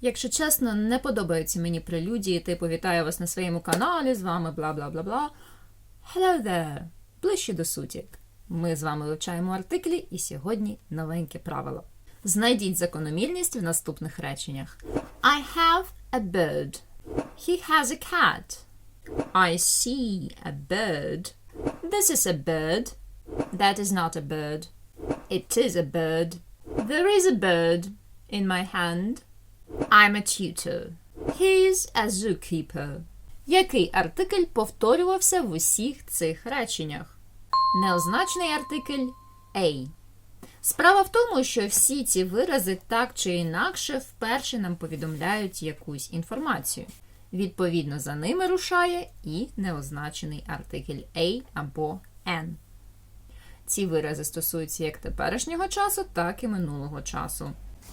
Якщо чесно, не подобаються мені прелюдії, типу вітаю вас на своєму каналі, з вами бла бла бла бла. Hello there! Ближче до суті. Ми з вами вивчаємо артиклі, і сьогодні новеньке правило. Знайдіть закономірність в наступних реченнях. I have a bird. He has a cat. I see a bird. This is a bird. That is not a bird. It is a bird. There is a bird in my hand. I'm a tutor. He's a zookeeper. Який артикль повторювався в усіх цих реченнях? Неозначений артикль A. Справа в тому, що всі ці вирази так чи інакше вперше нам повідомляють якусь інформацію. Відповідно, за ними рушає і неозначений артикль A або N. Ці вирази стосуються як теперішнього часу, так і минулого часу.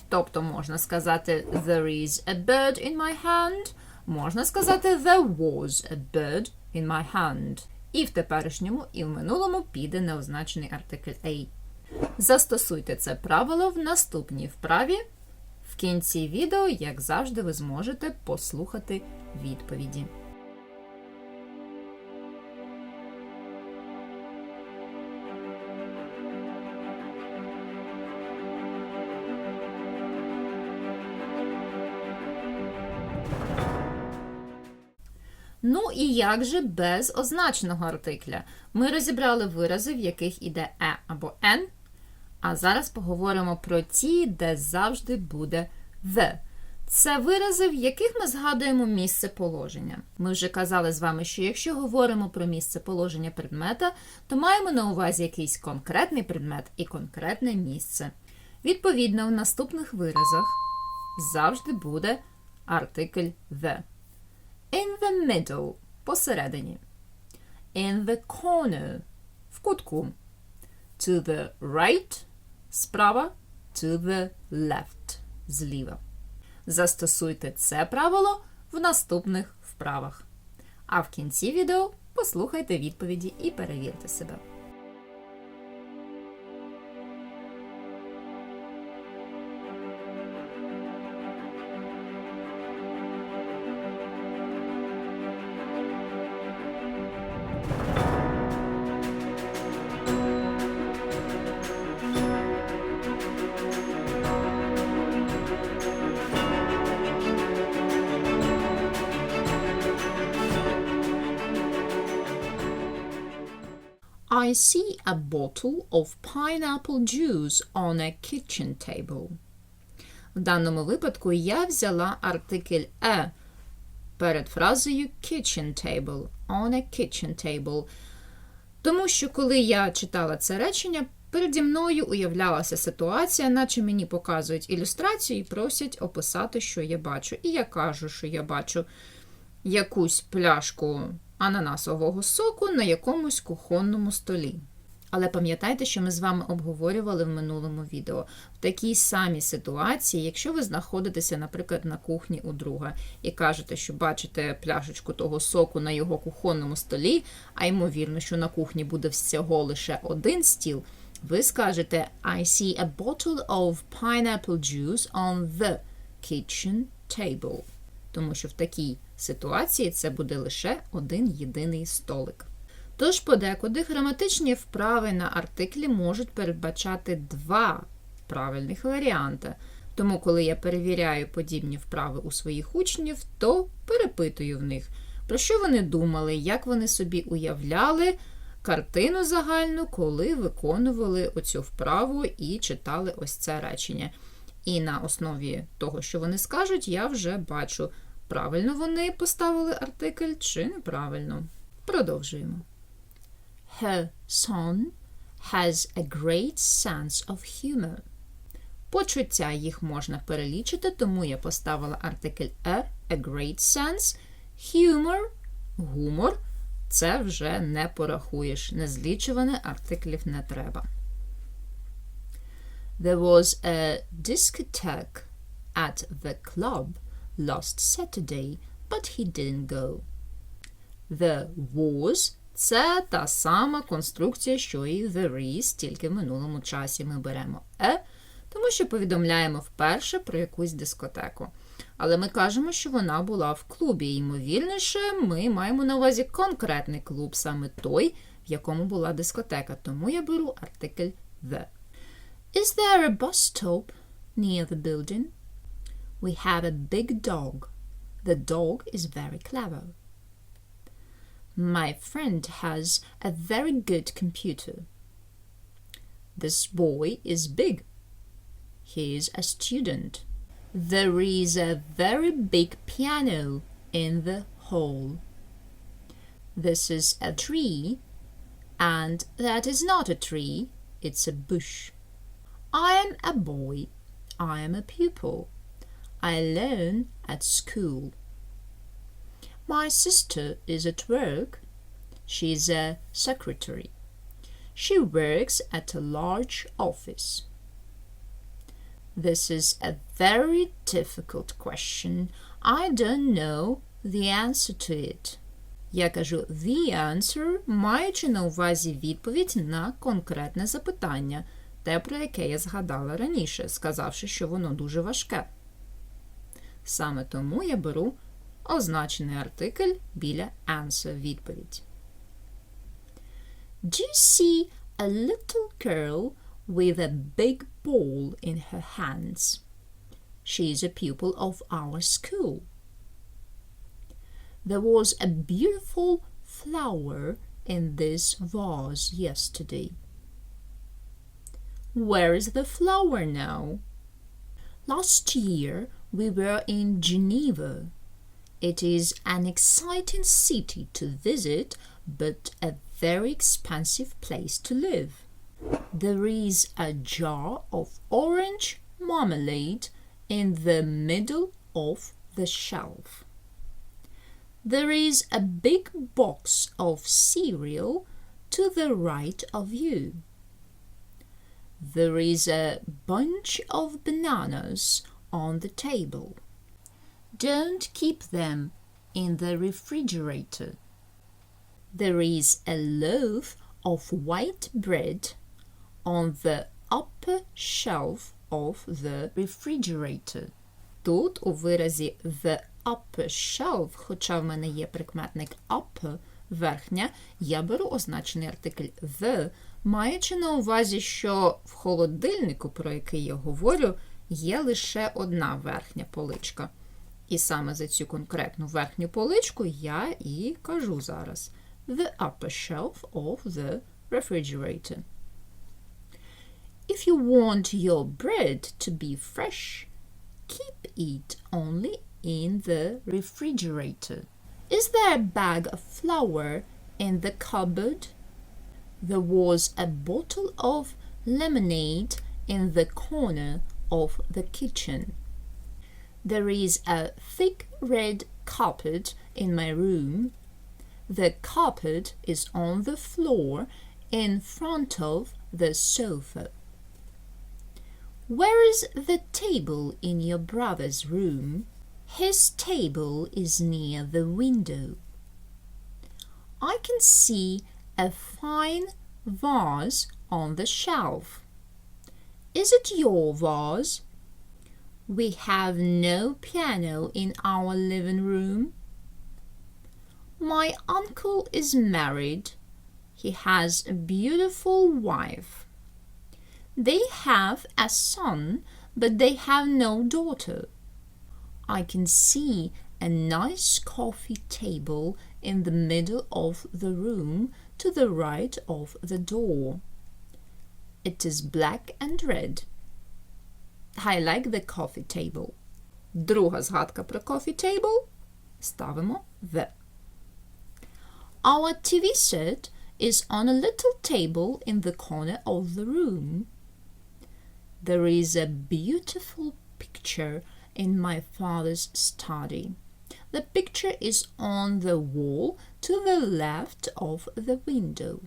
Тобто можна сказати There is a bird in my hand, можна сказати There was a bird in my hand. І в теперішньому, і в минулому піде неозначений артикль A. Застосуйте це правило в наступній вправі. В кінці відео, як завжди, ви зможете послухати відповіді. Ну і як же без означеного артикля? Ми розібрали вирази, в яких іде е або н, а зараз поговоримо про ті, де завжди буде the. Це вирази, в яких ми згадуємо місце положення. Ми вже казали з вами, що якщо говоримо про місце положення предмета, то маємо на увазі якийсь конкретний предмет і конкретне місце. Відповідно, в наступних виразах завжди буде артикль the. In the middle посередині. In the corner в кутку. To the right справа. To the left зліва. Застосуйте це правило в наступних вправах. А в кінці відео послухайте відповіді і перевірте себе. I see a bottle of pineapple juice on a kitchen table. В даному випадку я взяла артикль «е» перед фразою kitchen table, on a kitchen table. Тому що коли я читала це речення, переді мною уявлялася ситуація, наче мені показують ілюстрацію і просять описати, що я бачу. І я кажу, що я бачу якусь пляшку ананасового соку на якомусь кухонному столі. Але пам'ятайте, що ми з вами обговорювали в минулому відео. В такій самій ситуації, якщо ви знаходитеся, наприклад, на кухні у друга і кажете, що бачите пляшечку того соку на його кухонному столі, а ймовірно, що на кухні буде всього лише один стіл, ви скажете I see a bottle of pineapple juice on the kitchen table. Тому що в такій ситуації це буде лише один єдиний столик. Тож подекуди граматичні вправи на артиклі можуть передбачати два правильних варіанти. Тому, коли я перевіряю подібні вправи у своїх учнів, то перепитую в них, про що вони думали, як вони собі уявляли картину загальну, коли виконували оцю вправу і читали ось це речення. І на основі того, що вони скажуть, я вже бачу, правильно вони поставили артикль чи неправильно. Продовжуємо. Her son has a great sense of humor. Почуття їх можна перелічити, тому я поставила артикль a, a great sense. Humor, гумор. Це вже не порахуєш. Незлічуване артиклів не треба. There was a discotheque at the club last Saturday, but he didn't go. The was це та сама конструкція, що і there is, тільки в минулому часі ми беремо е, тому що повідомляємо вперше про якусь дискотеку. Але ми кажемо, що вона була в клубі. Ймовірніше, ми маємо на увазі конкретний клуб, саме той, в якому була дискотека. Тому я беру артикль the. Is there a bus stop near the building? We have a big dog. The dog is very clever. My friend has a very good computer. This boy is big. He is a student. There is a very big piano in the hall. This is a tree, and that is not a tree, it's a bush. I am a boy. I am a pupil. I learn at school. My sister is at work. She is a secretary. She works at a large office. This is a very difficult question. I don't know the answer to it. Я кажу the answer, маючи на увазі відповідь на конкретне запитання, те, про яке я згадала раніше, сказавши, що воно дуже важке. Саме тому я беру означений артикль біля answer відповідь. Do you see a little girl with a big ball in her hands? She is a pupil of our school. There was a beautiful flower in this vase yesterday. Where is the flower now? Last year we were in Geneva. It is an exciting city to visit, but a very expensive place to live. There is a jar of orange marmalade in the middle of the shelf. There is a big box of cereal to the right of you. There is a bunch of bananas on the table. Don't keep them in the refrigerator. There is a loaf of white bread on the upper shelf of the refrigerator. Тут у виразі the upper shelf, хоча в мене є прикметник upper, верхня, я беру означений артикль the, маючи на увазі, що в холодильнику, про який я говорю, є лише одна верхня поличка. І саме за цю конкретну верхню поличку я і кажу зараз the upper shelf of the refrigerator. If you want your bread to be fresh, keep it only in the refrigerator. Is there a bag of flour in the cupboard? There was a bottle of lemonade in the corner of the kitchen. There is a thick red carpet in my room. The carpet is on the floor in front of the sofa. Where is the table in your brother's room? His table is near the window. I can see a fine vase on the shelf. Is it your vase? We have no piano in our living room. My uncle is married. He has a beautiful wife. They have a son, but they have no daughter. I can see a nice coffee table in the middle of the room to the right of the door. It is black and red. I like the coffee table. Друга згадка про coffee table. Ставимо the. Our TV set is on a little table in the corner of the room. There is a beautiful picture in my father's study. The picture is on the wall to the left of the window.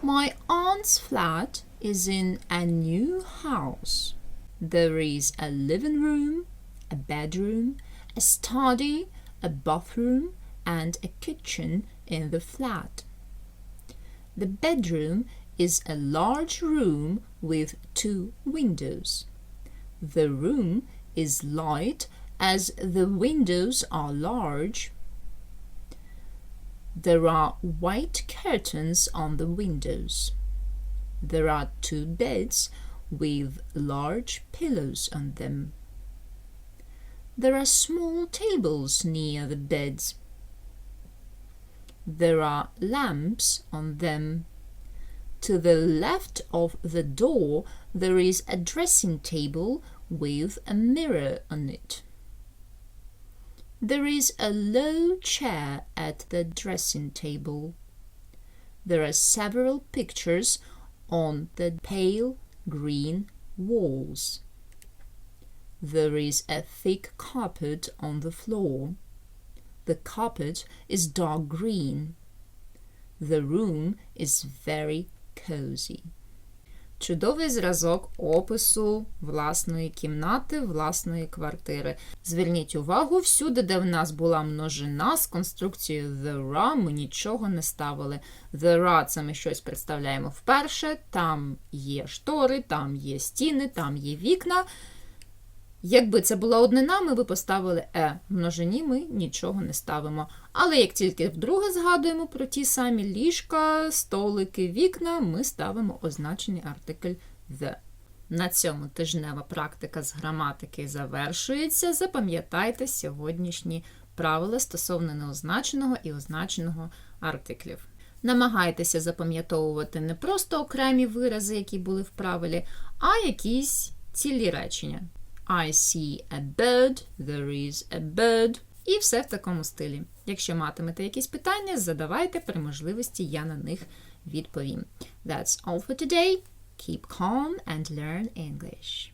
My aunt's flat is in a new house. There is a living room, a bedroom, a study, a bathroom, and a kitchen in the flat. The bedroom is a large room with two windows. The room is light As the windows are large, there are white curtains on the windows. There are two beds with large pillows on them. There are small tables near the beds. There are lamps on them. To the left of the door, there is a dressing table with a mirror on it. There is a low chair at the dressing table. There are several pictures on the pale green walls. There is a thick carpet on the floor. The carpet is dark green. The room is very cozy. Чудовий зразок опису власної кімнати, власної квартири. Зверніть увагу, всюди, де в нас була множина з конструкцією the ra, ми нічого не ставили. The ra – це ми щось представляємо вперше, там є штори, там є стіни, там є вікна. Якби це була однина, ми би поставили е. В множині ми нічого не ставимо. Але як тільки вдруге згадуємо про ті самі ліжка, столики, вікна, ми ставимо означений артикль the. На цьому тижнева практика з граматики завершується. Запам'ятайте сьогоднішні правила стосовно неозначеного і означеного артиклів. Намагайтеся запам'ятовувати не просто окремі вирази, які були в правилі, а якісь цілі речення. I see a bird, there is a bird. І все в такому стилі. Якщо матимете якісь питання, задавайте при можливості, я на них відповім. That's all for today. Keep calm and learn English.